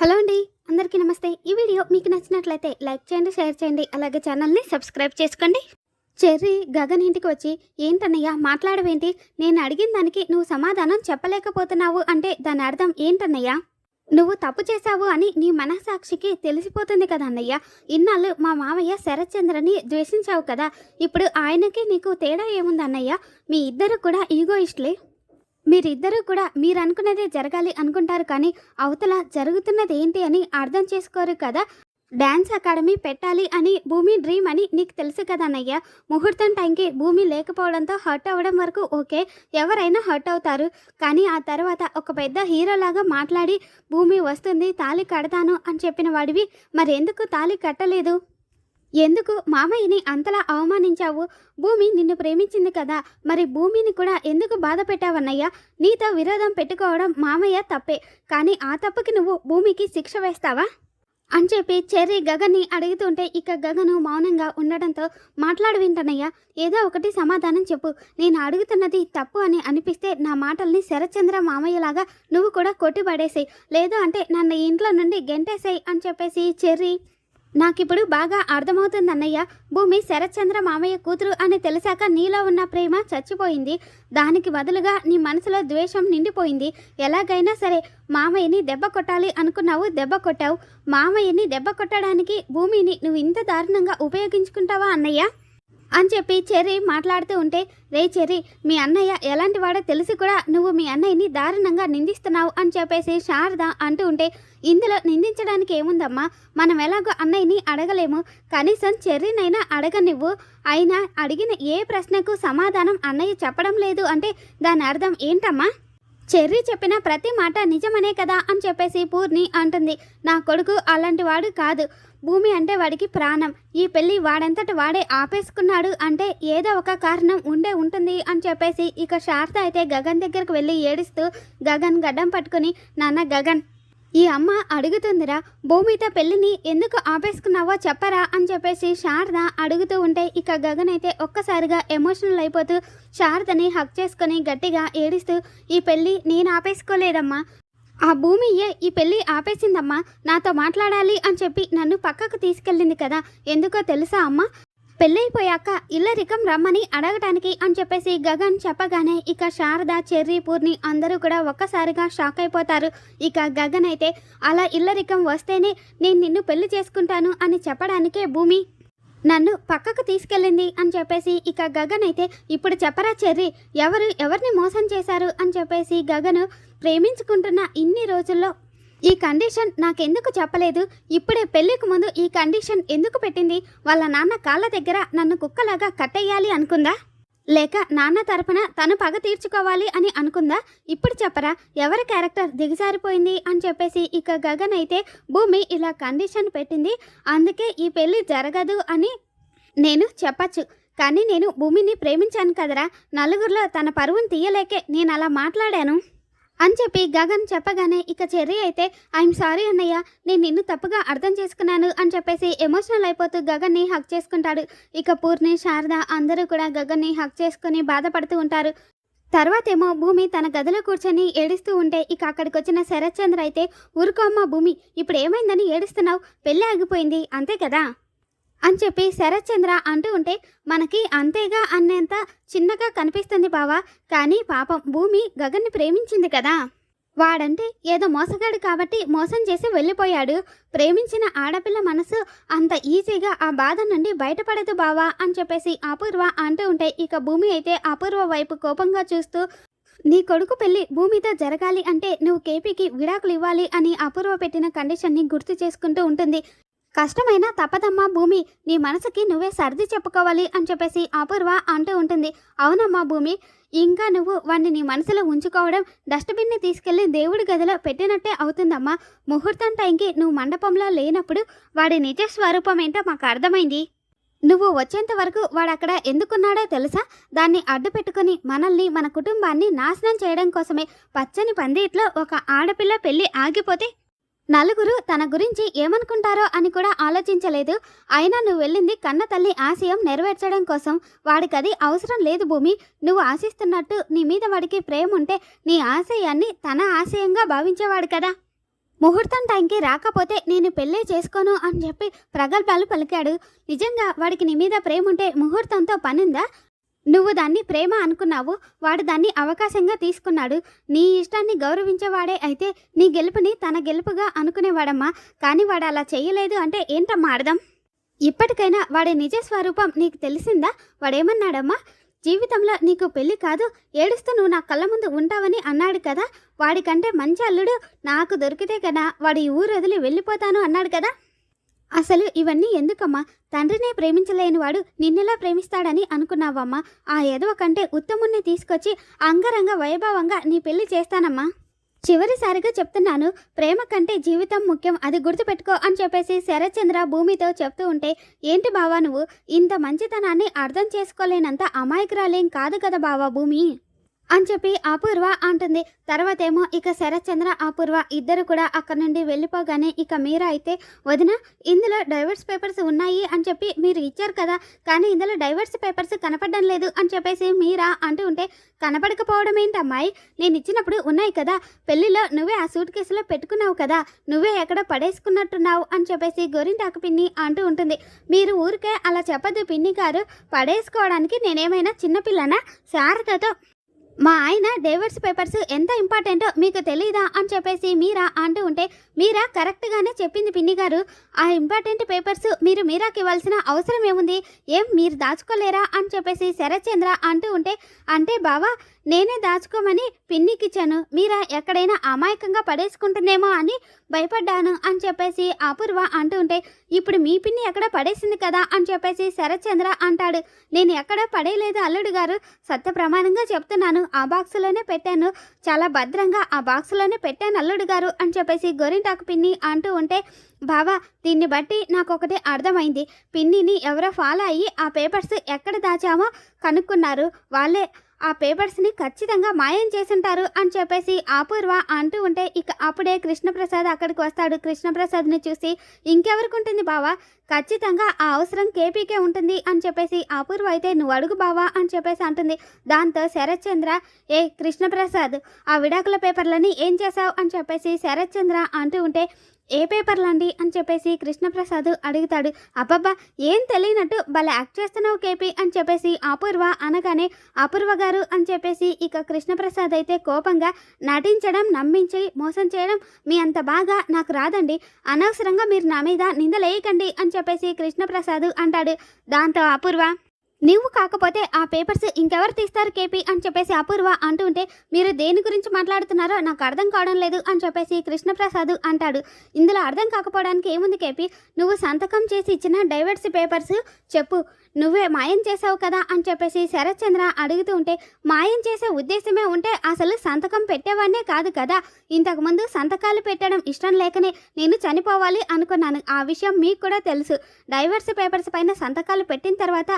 Hello అండి అందరికీ నమస్తే. ఈ వీడియో మీకు నచ్చినట్లయితే లైక్ చేయండి షేర్ చేయండి అలాగే ఛానల్ని సబ్స్క్రైబ్ చేసుకోండి. చెర్రీ గగన్ ఇంటికి వచ్చి ఏంటన్నయ్య మాట్లాడవేంటి? నేను అడిగిన దానికి నువ్వు సమాధానం చెప్పలేకపోతున్నావు అంటే దాని అర్థం ఏంటన్నయ్య? నువ్వు తప్పు చేశావు అని నీ మనసాక్షికి తెలిసిపోతుంది కదా అన్నయ్య? ఇన్నాళ్ళు మా మామయ్య శరత్చంద్రని ద్వేషించావు కదా? ఇప్పుడు ఆయనకి నీకు తేడా ఏముంది మీ ఇద్దరు కూడా ఈగోయిస్ట్లే. మీరిద్దరూ కూడా మీరు అనుకున్నదే జరగాలి అనుకుంటారు కానీ అవతల జరుగుతున్నది ఏంటి అని అర్థం చేసుకోరు కదా. డ్యాన్స్ అకాడమీ పెట్టాలి అని భూమి డ్రీమ్ అని నీకు తెలుసు కదా అన్నయ్య. ముహూర్తం టైంకి భూమి లేకపోవడంతో హర్ట్ అవ్వడం వరకు ఓకే ఎవరైనా హర్ట్ అవుతారు. కానీ ఆ తర్వాత ఒక పెద్ద హీరోలాగా మాట్లాడి భూమి వస్తుంది తాళి కడతాను అని చెప్పిన వాడివి. మరి ఎందుకు తాళి కట్టలేదు? ఎందుకు మామయ్యని అంతలా అవమానించావు? భూమి నిన్ను ప్రేమించింది కదా. మరి భూమిని కూడా ఎందుకు బాధ పెట్టావన్నయ్యా? నీతో విరోధం పెట్టుకోవడం మామయ్య తప్పే. కానీ ఆ తప్పుకి నువ్వు భూమికి శిక్ష వేస్తావా? అని చెప్పి చెర్రీ గగన్ని అడుగుతుంటే ఇక గగను మౌనంగా ఉండడంతో మాట్లాడు వింటనయ్యా ఏదో ఒకటి సమాధానం చెప్పు. నేను అడుగుతున్నది తప్పు అని అనిపిస్తే నా మాటల్ని శరచంద్ర మామయ్యలాగా నువ్వు కూడా కొట్టిపడేసేయి. లేదు అంటే నన్ను ఇంట్లో నుండి గెంటేసేయి అని చెప్పేసి చెర్రీ నాకిప్పుడు బాగా అర్థమవుతుంది అన్నయ్య భూమి శరత్చంద్ర మామయ్య కూతురు అని తెలిసాక నీలో ఉన్న ప్రేమ చచ్చిపోయింది. దానికి బదులుగా నీ మనసులో ద్వేషం నిండిపోయింది. ఎలాగైనా సరే మామయ్యని దెబ్బ కొట్టాలి అనుకున్నావు దెబ్బ కొట్టావు. మామయ్యని దెబ్బ కొట్టడానికి భూమిని నువ్వు ఇంత దారుణంగా ఉపయోగించుకుంటావా అన్నయ్య? అని చెప్పి చెర్రీ మాట్లాడుతూ ఉంటే రే చెర్రీ మీ అన్నయ్య ఎలాంటి వాడో తెలిసి కూడా నువ్వు మీ అన్నయ్యని దారుణంగా నిందిస్తున్నావు అని చెప్పేసి శారద అంటూ ఉంటే ఇందులో నిందించడానికి ఏముందమ్మా? మనం ఎలాగో అన్నయ్యని అడగలేము. కనీసం చెర్రీనైనా అడగనివ్వు. అయినా అడిగిన ఏ ప్రశ్నకు సమాధానం అన్నయ్య చెప్పడం లేదు అంటే దాని అర్థం ఏంటమ్మా? చెర్రీ చెప్పిన ప్రతి మాట నిజమనే కదా అని చెప్పేసి పూర్ణి అంటుంది. నా కొడుకు అలాంటి వాడు కాదు. భూమి అంటే వాడికి ప్రాణం. ఈ పెళ్ళి వాడంతట వాడే ఆపేసుకున్నాడు అంటే ఏదో ఒక కారణం ఉండే ఉంటుంది అని చెప్పేసి ఇక శారద అయితే గగన్ దగ్గరకు వెళ్ళి ఏడుస్తూ గగన్ గడ్డం పట్టుకుని నాన్న గగన్ ఈ అమ్మ అడుగుతుందిరా భూమితో పెళ్ళిని ఎందుకు ఆపేసుకున్నావో చెప్పరా అని చెప్పేసి శారద అడుగుతూ ఉంటే ఇక గగన్ అయితే ఒక్కసారిగా ఎమోషనల్ అయిపోతూ శారదని హక్ చేసుకొని గట్టిగా ఏడుస్తూ ఈ పెళ్ళి నేను ఆపేసుకోలేదమ్మా. ఆ భూమియే ఈ పెళ్ళి ఆపేసిందమ్మా. నాతో మాట్లాడాలి అని చెప్పి నన్ను పక్కకు తీసుకెళ్ళింది కదా ఎందుకో తెలుసా అమ్మా? పెళ్ళైపోయాక ఇల్లరికం రమ్మని అడగటానికి అని చెప్పేసి గగన్ చెప్పగానే ఇక శారద చెర్రీ పూర్ణి అందరూ కూడా ఒక్కసారిగా షాక్ అయిపోతారు. ఇక గగన్ అయితే అలా ఇల్లరికం వస్తేనే నేను నిన్ను పెళ్ళి చేసుకుంటాను అని చెప్పడానికే భూమి నన్ను పక్కకు తీసుకెళ్ళింది అని చెప్పేసి ఇక గగన్ అయితే ఇప్పుడు చెప్పరా చెర్రి ఎవరు ఎవరిని మోసం చేశారు? అని చెప్పేసి గగను ప్రేమించుకుంటున్న ఇన్ని రోజుల్లో ఈ కండిషన్ నాకెందుకు చెప్పలేదు? ఇప్పుడే పెళ్ళికి ముందు ఈ కండిషన్ ఎందుకు పెట్టింది? వాళ్ళ నాన్న కాళ్ళ దగ్గర నన్ను కుక్కలాగా కట్టేయాలి అనుకుందా? లేక నాన్న తరపున తను పగ తీర్చుకోవాలి అని అనుకుందా? ఇప్పుడు చెప్పరా ఎవరి క్యారెక్టర్ దిగజారిపోయింది అని చెప్పేసి ఇక గగన్ అయితే భూమి ఇలా కండిషన్ పెట్టింది. అందుకే ఈ పెళ్ళి జరగదు అని నేను చెప్పచ్చు. కానీ నేను భూమిని ప్రేమించాను కదరా. నలుగురిలో తన పరువును తీయలేకే నేను అలా మాట్లాడాను. అని చెప్పి గగన్ చెప్పగానే ఇక చెర్రీ అయితే ఐఎమ్ సారీ అన్నయ్య నేను నిన్ను తప్పుగా అర్థం చేసుకున్నాను అని చెప్పేసి ఎమోషనల్ అయిపోతూ గగన్ని హక్ చేసుకుంటాడు. ఇక పూర్ణి శారద అందరూ కూడా గగన్ని హక్ చేసుకుని బాధపడుతూ ఉంటారు. తర్వాతేమో భూమి తన గదిలో కూర్చొని ఏడుస్తూ ఉంటే ఇక అక్కడికి వచ్చిన శరత్చంద్ర అయితే ఊరుకోమ్మ భూమి ఇప్పుడు ఏమైందని ఏడుస్తున్నావు? పెళ్ళి ఆగిపోయింది అంతే కదా? అని చెప్పి శరత్చంద్ర అంటూ ఉంటే మనకి అంతేగా అన్నంత చిన్నగా కనిపిస్తుంది బావా కానీ పాపం భూమి గగన్ని ప్రేమించింది కదా. వాడంటే ఏదో మోసగాడు కాబట్టి మోసం చేసి వెళ్ళిపోయాడు. ప్రేమించిన ఆడపిల్ల మనసు అంత ఈజీగా ఆ బాధ నుండి బయటపడదు బావా అని చెప్పేసి అపూర్వ అంటూ ఉంటే ఇక భూమి అయితే అపూర్వ వైపు కోపంగా చూస్తూ నీ కొడుకు పెళ్ళి భూమితో జరగాలి అంటే నువ్వు కేపీకి విడాకులు ఇవ్వాలి అని అపూర్వ పెట్టిన కండిషన్ని గుర్తు చేసుకుంటూ ఉంటుంది. కష్టమైనా తప్పదమ్మా భూమి. నీ మనసుకి నువ్వే సర్ది చెప్పుకోవాలి అని చెప్పేసి అపూర్వ అంటూ ఉంటుంది. అవునమ్మా భూమి. ఇంకా నువ్వు వాడిని నీ మనసులో ఉంచుకోవడం డస్ట్బిన్ని తీసుకెళ్ళి దేవుడి గదిలో పెట్టినట్టే అవుతుందమ్మా. ముహూర్తం టైంకి నువ్వు మండపంలో లేనప్పుడు వాడి నిజ స్వరూపం ఏంటో మాకు అర్థమైంది. నువ్వు వచ్చేంత వరకు వాడు అక్కడ ఎందుకున్నాడో తెలుసా? దాన్ని అడ్డు పెట్టుకుని మనల్ని మన కుటుంబాన్ని నాశనం చేయడం కోసమే పచ్చని పందిట్లో ఒక ఆడపిల్ల పెళ్ళి ఆగిపోతే నలుగురు తన గురించి ఏమనుకుంటారో అని కూడా ఆలోచించలేదు. అయినా నువ్వు వెళ్ళింది కన్న తల్లి ఆశయం నెరవేర్చడం కోసం. వాడికది అవసరం లేదు భూమి. నువ్వు ఆశిస్తున్నట్టు నీ మీద వాడికి ప్రేమ ఉంటే నీ ఆశయాన్ని తన ఆశయంగా భావించేవాడు కదా. ముహూర్తం టైంకి రాకపోతే నేను పెళ్ళే చేసుకోను అని చెప్పి ప్రగల్భాలు పలికాడు. నిజంగా వాడికి నీ మీద ప్రేమ ఉంటే ముహూర్తంతో పనుందా? నువ్వు దాన్ని ప్రేమ అనుకున్నావు. వాడు దాన్ని అవకాశంగా తీసుకున్నాడు. నీ ఇష్టాన్ని గౌరవించేవాడే అయితే నీ గెలుపుని తన గెలుపుగా అనుకునేవాడమ్మా. కానీ వాడు అలా చేయలేదు అంటే ఏంటమ్మా అర్థం? ఇప్పటికైనా వాడి నిజ స్వరూపం నీకు తెలిసిందా? వాడేమన్నాడమ్మా? జీవితంలో నీకు పెళ్ళి కాదు ఏడుస్తూ నువ్వు నా కళ్ళ ముందు ఉంటావని అన్నాడు కదా. వాడికంటే మంచి అల్లుడు నాకు దొరికితే కదా వాడి ఊరు వదిలి వెళ్ళిపోతాను అన్నాడు కదా. అసలు ఇవన్నీ ఎందుకమ్మా? తండ్రినే ప్రేమించలేని వాడు నిన్నెలా ప్రేమిస్తాడని అనుకున్నావమ్మా? ఆ ఎదవ కంటే ఉత్తముణ్ణి తీసుకొచ్చి అంగరంగ వైభవంగా నీ పెళ్ళి చేస్తానమ్మా. చివరిసారిగా చెప్తున్నాను ప్రేమ కంటే జీవితం ముఖ్యం అది గుర్తుపెట్టుకో అని చెప్పేసి శరత్చంద్ర భూమితో చెప్తూ ఉంటే ఏంటి బావా నువ్వు? ఇంత మంచితనాన్ని అర్థం చేసుకోలేనంత అమాయకురాలేం కాదు కదా బావా భూమి? అని చెప్పి అపూర్వ అంటుంది. తర్వాత ఏమో ఇక శరత్చంద్ర అపూర్వ ఇద్దరు కూడా అక్కడ నుండి వెళ్ళిపోగానే ఇక మీరా అయితే వదిన ఇందులో డైవర్స్ పేపర్స్ ఉన్నాయి అని చెప్పి మీరు ఇచ్చారు కదా. కానీ ఇందులో డైవర్స్ పేపర్స్ కనపడడం లేదు అని చెప్పేసి మీరా అంటూ ఉంటే కనపడకపోవడం ఏంటి అమ్మాయి నేను ఇచ్చినప్పుడు ఉన్నాయి కదా. పెళ్ళిలో నువ్వే ఆ సూట్ కేసులో పెట్టుకున్నావు కదా. నువ్వే ఎక్కడ పడేసుకున్నట్టున్నావు అని చెప్పేసి గోరింటాకు పిన్ని అంటూ ఉంటుంది. మీరు ఊరికే అలా చెప్పదు పిన్ని గారు. పడేసుకోవడానికి నేనేమైనా చిన్నపిల్లనా శారదతో మా ఆయన డైవర్స్ పేపర్స్ ఎంత ఇంపార్టెంటో మీకు తెలీదా అని చెప్పేసి మీరా అంటూ ఉంటే మీరా కరెక్ట్గానే చెప్పింది పిన్ని గారు. ఆ ఇంపార్టెంట్ పేపర్స్ మీరు మీరాకి ఇవ్వాల్సిన అవసరం ఏముంది? ఏం మీరు దాచుకోలేరా అని చెప్పేసి శరత్చంద్ర అంటూ ఉంటే అంటే బావా నేనే దాచుకోమని పిన్నికి ఇచ్చాను మీరా ఎక్కడైనా అమాయకంగా పడేసుకుంటుందేమో అని భయపడ్డాను అని చెప్పేసి అపూర్వ అంటూ ఉంటే ఇప్పుడు మీ పిన్ని ఎక్కడ పడేసింది కదా? అని చెప్పేసి శరత్చంద్ర అంటాడు. నేను ఎక్కడ పడేయలేదు అల్లుడు గారు. సత్య ప్రమాణంగా చెప్తున్నాను. ఆ బాక్సులోనే పెట్టాను. చాలా భద్రంగా ఆ బాక్సులోనే పెట్టాను అల్లుడు గారు అని చెప్పేసి గోరింటాకు పిన్ని అంటూ ఉంటే బావా దీన్ని బట్టి నాకు ఒకటి అర్థమైంది. పిన్నిని ఎవరో ఫాలో అయ్యి ఆ పేపర్స్ ఎక్కడ దాచామో కనుక్కున్నారు. వాళ్ళే ఆ పేపర్స్ని ఖచ్చితంగా మాయం చేసుంటారు అని చెప్పేసి అపూర్వ అంటూ ఉంటే ఇక అప్పుడే కృష్ణప్రసాద్ అక్కడికి వస్తాడు. కృష్ణప్రసాద్ని చూసి ఇంకెవరికి ఉంటుంది బావా? ఖచ్చితంగా ఆ అవసరం కేపీకే ఉంటుంది అని చెప్పేసి అపూర్వ అయితే నువ్వు అడుగు బావా అని చెప్పేసి అంటుంది. దాంతో శరత్చంద్ర ఏ కృష్ణప్రసాద్ ఆ విడాకుల పేపర్లని ఏం చేశావు? అని చెప్పేసి శరత్చంద్ర అంటూ ఉంటే ఏ పేపర్లండి అని చెప్పేసి కృష్ణప్రసాద్ అడుగుతాడు. అబ్బబ్బా ఏం తెలియనట్టు భలే యాక్ట్ చేస్తున్నావు కేపీ అని చెప్పేసి అపూర్వ అనగానే అపూర్వ గారు అని చెప్పేసి ఇక కృష్ణప్రసాద్ అయితే కోపంగా నటించడం నమ్మించి మోసం చేయడం మీ అంత బాగా నాకు రాదండి. అనవసరంగా మీరు నా మీద నిందలేయకండి అని చెప్పేసి కృష్ణప్రసాద్ అంటాడు. దాంతో అపూర్వ నువ్వు కాకపోతే ఆ పేపర్స్ ఇంకెవరు తీస్తారు కేపీ? అని చెప్పేసి అపూర్వ అంటూ ఉంటే మీరు దేని గురించి మాట్లాడుతున్నారో నాకు అర్థం కావడం లేదు అని చెప్పేసి కృష్ణప్రసాద్ అంటాడు. ఇందులో అర్థం కాకపోవడానికి ఏముంది కేపీ? నువ్వు సంతకం చేసి ఇచ్చిన డైవర్స్ పేపర్స్ చెప్పు. నువ్వే మాయం చేసావు కదా అని చెప్పేసి శరత్చంద్ర అడుగుతూ ఉంటే మాయం చేసే ఉద్దేశమే ఉంటే అసలు సంతకం పెట్టేవాడినే కాదు కదా. ఇంతకుముందు సంతకాలు పెట్టడం ఇష్టం లేకనే నేను చనిపోవాలి అనుకున్నాను. ఆ విషయం మీకు కూడా తెలుసు. డైవర్స్ పేపర్స్ పైన సంతకాలు పెట్టిన తర్వాత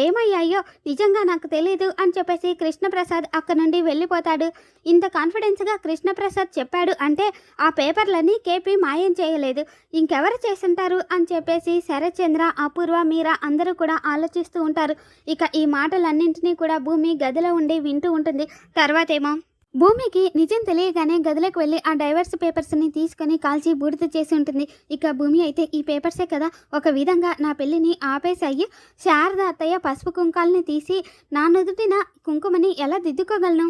అవేమయ్యాయో నిజంగా నాకు తెలియదు అని చెప్పేసి కృష్ణప్రసాద్ అక్కడ నుండి వెళ్ళిపోతాడు. ఇంత కాన్ఫిడెన్స్గా కృష్ణప్రసాద్ చెప్పాడు అంటే ఆ పేపర్లన్నీ కేపీ మాయం చేయలేదు. ఇంకెవరు చేసింటారు అని చెప్పేసి శరత్చంద్ర అపూర్వ మీరా అందరూ కూడా ఆలోచిస్తూ ఉంటారు. ఇక ఈ మాటలన్నింటినీ కూడా భూమి గదిలో ఉండి వింటూ ఉంటుంది. తర్వాతేమో భూమికి నిజం తెలియగానే గదిలోకి వెళ్ళి ఆ డైవర్స్ పేపర్స్ని తీసుకొని కాల్చి బూడిద చేసి ఉంటుంది. ఇక భూమి అయితే ఈ పేపర్సే కదా. ఒక విధంగా నా పెళ్ళిని ఆపేశాయి. శారద అత్తయ్య పసుపు కుంకాలని తీసి నా నుదుటిన కుంకుమని ఎలా దిద్దుకోగలను?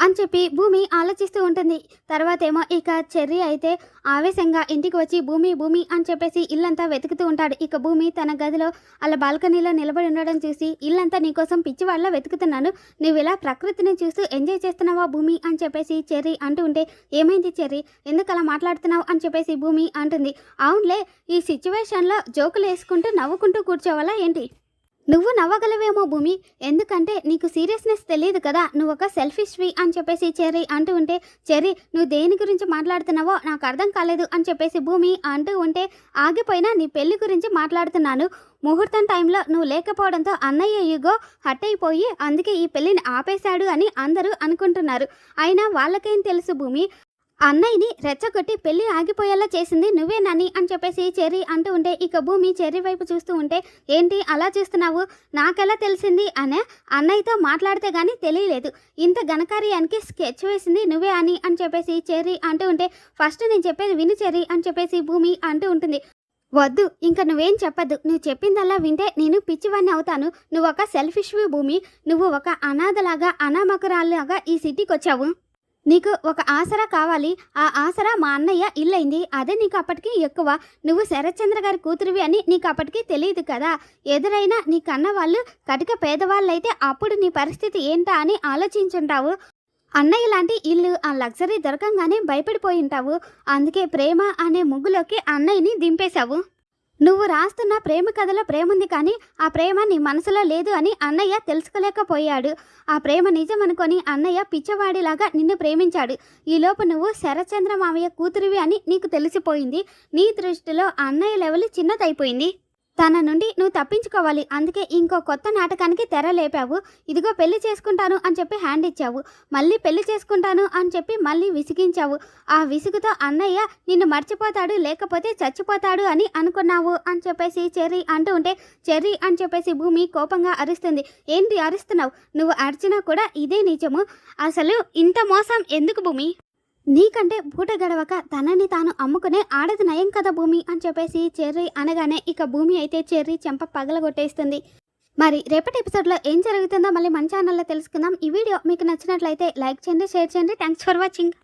అని చెప్పి భూమి ఆలోచిస్తూ ఉంటుంది. తర్వాత ఏమో ఇక చెర్రీ అయితే ఆవేశంగా ఇంటికి వచ్చి భూమి భూమి అని చెప్పేసి ఇల్లంతా వెతుకుతూ ఉంటాడు. ఇక భూమి తన గదిలో అలా బాల్కనీలో నిలబడి ఉండడం చూసి ఇల్లంతా నీకోసం పిచ్చివాళ్ళ వెతుకుతున్నాను. నువ్వు ఇలా ప్రకృతిని చూస్తూ ఎంజాయ్ చేస్తున్నావా భూమి? అని చెప్పేసి చెర్రీ అంటూ ఉంటే ఏమైంది చెర్రీ? ఎందుకు అలా మాట్లాడుతున్నావు? అని చెప్పేసి భూమి అంటుంది. అవునులే ఈ సిచ్యువేషన్లో జోకులు వేసుకుంటూ నవ్వుకుంటూ కూర్చోవాలా ఏంటి? నువ్వు నవ్వగలవేమో భూమి. ఎందుకంటే నీకు సీరియస్నెస్ తెలియదు కదా. నువ్వు ఒక సెల్ఫిష్వి అని చెప్పేసి చెర్రీ అంటూ ఉంటే చెర్రీ నువ్వు దేని గురించి మాట్లాడుతున్నావో నాకు అర్థం కాలేదు అని చెప్పేసి భూమి అంటూ ఉంటే ఆగిపోయినా నీ పెళ్ళి గురించి మాట్లాడుతున్నాను. ముహూర్తం టైంలో నువ్వు లేకపోవడంతో అన్నయ్య యుగో హట్ అయిపోయి అందుకే ఈ పెళ్ళిని ఆపేశాడు అని అందరూ అనుకుంటున్నారు. అయినా వాళ్ళకేం తెలుసు భూమి? అన్నయ్యని రెచ్చగొట్టి పెళ్ళి ఆగిపోయేలా చేసింది నువ్వేనని అని చెప్పేసి చెర్రీ అంటూ ఉంటే ఇక భూమి చెర్రీ వైపు చూస్తూ ఉంటే ఏంటి అలా చేస్తున్నావు? నాకెలా తెలిసింది? అనే అన్నయ్యతో మాట్లాడితే గానీ తెలియలేదు. ఇంత ఘనకార్యానికి స్కెచ్ వేసింది నువ్వే అని అని చెప్పేసి చెర్రీ అంటూ ఉంటే ఫస్ట్ నేను చెప్పేది విను చెర్రీ అని చెప్పేసి భూమి అంటూ ఉంటుంది. వద్దు ఇంకా నువ్వేం చెప్పద్దు. నువ్వు చెప్పిందల్లా వింటే నేను పిచ్చివాణ్ణి అవుతాను. నువ్వు ఒక సెల్ఫిష్వి భూమి. నువ్వు ఒక అనాథలాగా అనామకురాలాగా ఈ సిటీకి వచ్చావు నీకు ఒక ఆసరా కావాలి. ఆ ఆసరా మా అన్నయ్య ఇల్లైంది. అదే నీకు అప్పటికి ఎక్కువ. నువ్వు శరత్చంద్ర గారి కూతురివి అని నీకు అప్పటికి తెలియదు కదా. ఎదురైనా నీ కన్న వాళ్ళు కటిక పేదవాళ్ళైతే అప్పుడు నీ పరిస్థితి ఏంటా అని ఆలోచించుంటావు. అన్నయ్య లాంటి ఇల్లు ఆ లగ్జరీ దొరకంగానే భయపడిపోయి ఉంటావు అందుకే ప్రేమ అనే ముగ్గులోకి అన్నయ్యని దింపేశావు. నువ్వు రాస్తున్న ప్రేమ కథలో ప్రేమ ఉంది కానీ ఆ ప్రేమ నీ మనసులో లేదు అని అన్నయ్య తెలుసుకోలేకపోయాడు. ఆ ప్రేమ నిజం అనుకొని అన్నయ్య పిచ్చవాడిలాగా నిన్ను ప్రేమించాడు. ఈలోపు నువ్వు శరచంద్ర మామయ్య కూతురివి అని నీకు తెలిసిపోయింది. నీ దృష్టిలో అన్నయ్య లెవెల్ చిన్నదైపోయింది. తన నుండి నువ్వు తప్పించుకోవాలి. అందుకే ఇంకో కొత్త నాటకానికి తెర లేపావు. ఇదిగో పెళ్ళి చేసుకుంటాను అని చెప్పి హ్యాండ్ ఇచ్చావు. మళ్ళీ పెళ్ళి చేసుకుంటాను అని చెప్పి మళ్ళీ విసిగించావు. ఆ విసుగుతో అన్నయ్య నిన్ను మర్చిపోతాడు లేకపోతే చచ్చిపోతాడు అని అనుకున్నావు అని చెప్పేసి చెర్రీ అంటూ ఉంటే చెర్రీ అని చెప్పేసి భూమి కోపంగా అరుస్తుంది. ఏంటి అరుస్తున్నావు? నువ్వు అరిచినా కూడా ఇదే నిజము. అసలు ఇంత మోసం ఎందుకు భూమి? నీకంటే పూట గడవక తనని తాను అమ్ముకునే ఆడది నయం కదా భూమి అని చెప్పేసి చెర్రీ అనగానే ఇక భూమి అయితే చెర్రీ చెంప పగలగొట్టేస్తుంది. మరి రేపటి ఎపిసోడ్లో ఏం జరుగుతుందో మళ్ళీ మన ఛానల్లో తెలుసుకుందాం. ఈ వీడియో మీకు నచ్చినట్లయితే లైక్ చేయండి షేర్ చేయండి. Thanks for watching